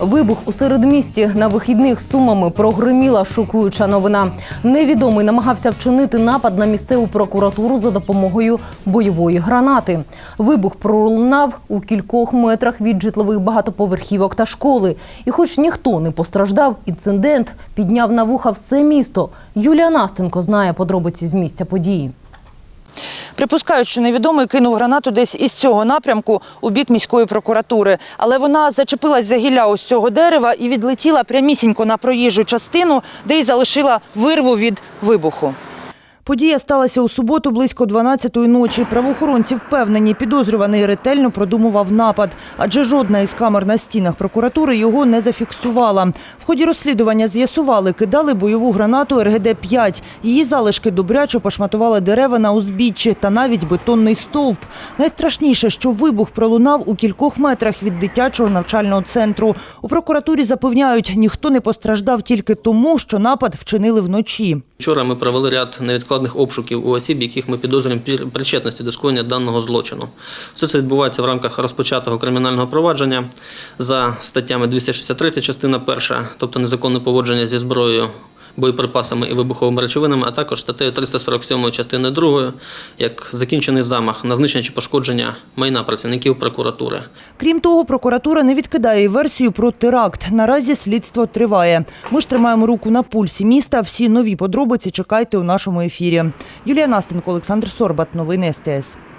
Вибух у середмісті на вихідних сумами прогриміла шокуюча новина. Невідомий намагався вчинити напад на місцеву прокуратуру за допомогою бойової гранати. Вибух пролунав у кількох метрах від житлових багатоповерхівок та школи. І, хоч ніхто не постраждав, інцидент підняв на вуха все місто. Юлія Настенко знає подробиці з місця події. Припускають, що невідомий кинув гранату десь із цього напрямку у бік міської прокуратури. Але вона зачепилась за гілля ось цього дерева і відлетіла прямісінько на проїжджу частину, де й залишила вирву від вибуху. Подія сталася у суботу близько 12-ї ночі. Правоохоронці впевнені, підозрюваний ретельно продумував напад, адже жодна із камер на стінах прокуратури його не зафіксувала. В ході розслідування з'ясували, кидали бойову гранату РГД-5. Її залишки добряче пошматували дерева на узбіччі та навіть бетонний стовп. Найстрашніше, що вибух пролунав у кількох метрах від дитячого навчального центру. У прокуратурі запевняють, ніхто не постраждав тільки тому, що напад вчинили вночі. Вчора ми провели ряд невідкладних обшуків у осіб, яких ми підозрюємо причетності до скоєння даного злочину. Все це відбувається в рамках розпочатого кримінального провадження за статтями 263 частина 1, тобто незаконне поводження зі зброєю, боєприпасами і вибуховими речовинами, а також статтею 347 частини 2, як закінчений замах на знищення чи пошкодження майна працівників прокуратури. Крім того, прокуратура не відкидає версію про теракт. Наразі слідство триває. Ми ж тримаємо руку на пульсі міста. Всі нові подробиці чекайте у нашому ефірі. Юлія Настенко, Олександр Сорбат. Новини СТС.